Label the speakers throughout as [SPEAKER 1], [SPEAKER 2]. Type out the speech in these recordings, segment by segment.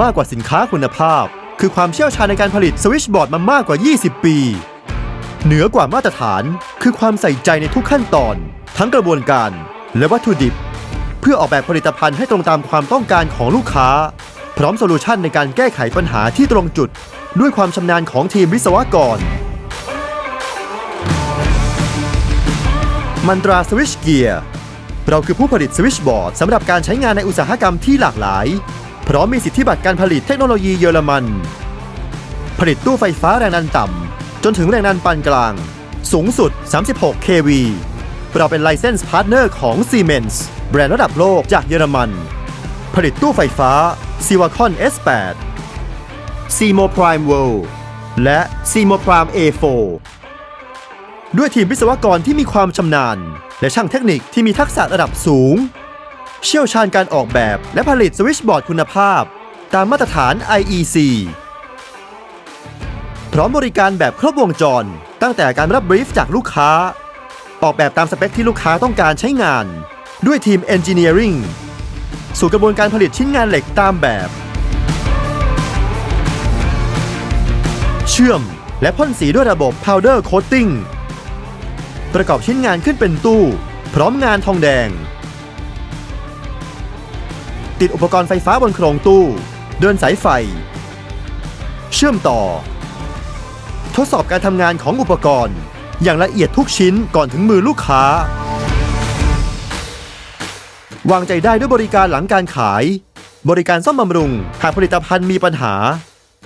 [SPEAKER 1] มากกว่าสินค้าคุณภาพ คือความเชี่ยวชาญในการผลิตสวิชบอร์ดมามากกว่า 20 ปี เหนือกว่ามาตรฐานคือความใส่ใจในทุกขั้นตอน ทั้งกระบวนการ และวัตถุดิบ เพื่อออกแบบผลิตภัณฑ์ให้ตรงตามความต้องการของลูกค้า พร้อมโซลูชันในการแก้ไขปัญหาที่ตรงจุด ด้วยความชำนาญของทีมวิศวกรมันตราสวิชเกียร์เราคือผู้ผลิตสวิชบอร์ดสำหรับการใช้งานในอุตสาหกรรมที่หลากหลาย พร้อมมีสิทธิบัตรการผลิตเทคโนโลยีเยอรมัน ผลิตตู้ไฟฟ้าแรงดันต่ำ จนถึงแรงดันปานกลาง สูงสุด 36 kV เราเป็นไลเซนส์พาร์ทเนอร์ของ Siemens แบรนด์ระดับโลกจากเยอรมัน ผลิตตู้ไฟฟ้า s i w a c o n S8 s i m o Prime World และ s i m o Prime A4 ด้วยทีมวิศวกรที่มีความชำนาญ และช่างเทคนิคที่มีทักษะระดับสูง เชี่ยวชาญการออกแบบและผลิตสวิชบอร์ดคุณภาพ ตามมาตรฐาน IEC พร้อมบริการแบบครบวงจร ตั้งแต่การรับบรีฟจากลูกค้า ออกแบบตามสเปคที่ลูกค้าต้องการใช้งาน ด้วยทีม Engineering สู่กระบวนการผลิตชิ้นงานเหล็กตามแบบ เชื่อมและพ่นสีด้วยระบบ Powder Coating ประกอบชิ้นงานขึ้นเป็นตู้ พร้อมงานทองแดง ติดอุปกรณ์ไฟฟ้าบนโครงตู้ เดินสายไฟ เชื่อมต่อ ทดสอบการทำงานของอุปกรณ์ อย่างละเอียดทุกชิ้นก่อนถึงมือลูกค้า วางใจได้ด้วยบริการหลังการขาย บริการซ่อมบำรุง หากผลิตภัณฑ์มีปัญหา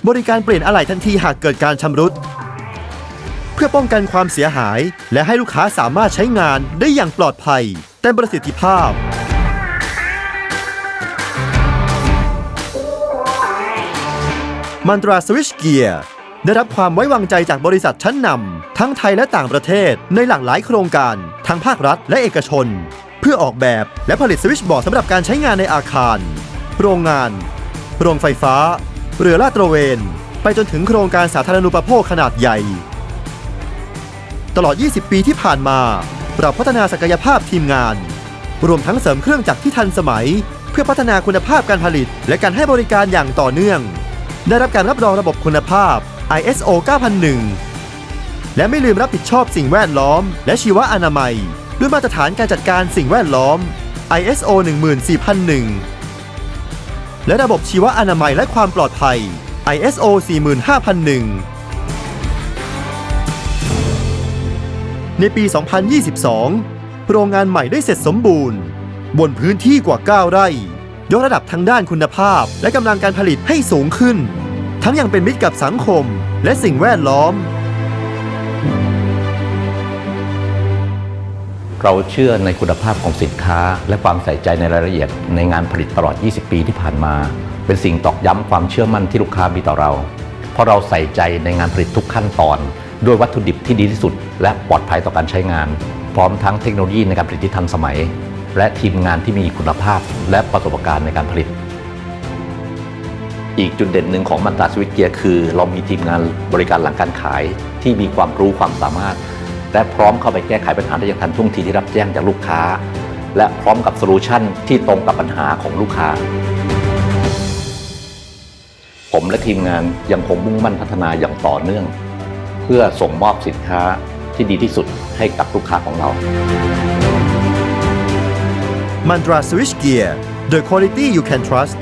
[SPEAKER 1] บริการเปลี่ยนอะไหล่ทันทีหากเกิดการชำรุด เพื่อป้องกันความเสียหาย และให้ลูกค้าสามารถใช้งานได้อย่างปลอดภัยเต็มประสิทธิภาพ มันตราสวิชเกียร์ได้รับความไว้วางใจจากบริษัทชั้นนำทั้งไทยและต่างประเทศในหลากหลายโครงการ ทั้งภาครัฐและเอกชน เพื่อออกแบบและผลิตสวิชบอร์ดสำหรับการใช้งานในอาคาร โรงงาน โรงไฟฟ้า เรือลาดตระเวน ไปจนถึงโครงการสาธารณูปโภคขนาดใหญ่ ตลอด 20 ปีที่ผ่านมาเราพัฒนาศักยภาพทีมงาน รวมทั้งเสริมเครื่องจักรที่ทันสมัย เพื่อพัฒนาคุณภาพการผลิต และการให้บริการอย่างต่อเนื่อง ได้รับการรับรองระบบคุณภาพ ISO 9001 และไม่ลืมรับผิดชอบสิ่งแวดล้อม และชีวอนามัย ด้วยมาตรฐานการจัดการสิ่งแวดล้อม ISO 14001 และระบบชีวอนามัยและความปลอดภัย ISO 45001ในปี 2022 โรงงานใหม่ได้เสร็จสมบูรณ์ บนพื้นที่กว่า 9 ไร่ ยกระดับทางด้านคุณภาพ และกำลังการผลิตให้สูงขึ้น ทั้งยังเป็นมิตรกับสังคม และสิ่งแวดล้อม
[SPEAKER 2] เราเชื่อในคุณภาพของสินค้า และความใส่ใจในรายละเอียดในงานผลิตตลอด 20 ปีที่ผ่านมา เป็นสิ่งตอกย้ำความเชื่อมั่นที่ลูกค้ามีต่อเรา เพราะเราใส่ใจในงานผลิตทุกขั้นตอน ด้วยวัตถุดิบที่ดีที่สุด และปลอดภัยต่อการใช้งาน พร้อมทั้งเทคโนโลยีในการผลิตที่ทันสมัย และทีมงานที่มีคุณภาพและประสบการณ์ในการผลิต อีกจุดเด่นหนึ่งของมันตราสวิตเกียร์คือ เรามีทีมงานบริการหลังการขายที่มีความรู้ความสามารถ และพร้อมเข้าไปแก้ไขปัญหาได้อย่างทันท่วงทีที่รับแจ้งจากลูกค้า และพร้อมกับโซลูชันที่ตรงกับปัญหาของลูกค้าผมและทีมงานยังคงมุ่งมั่นพัฒนาอย่างต่อเนื่อง เพื่อส่งมอบสินค้าที่ดีที่สุดให้กับลูกค้าของเรา
[SPEAKER 1] มันตราสวิชเกียร์ The quality you can trust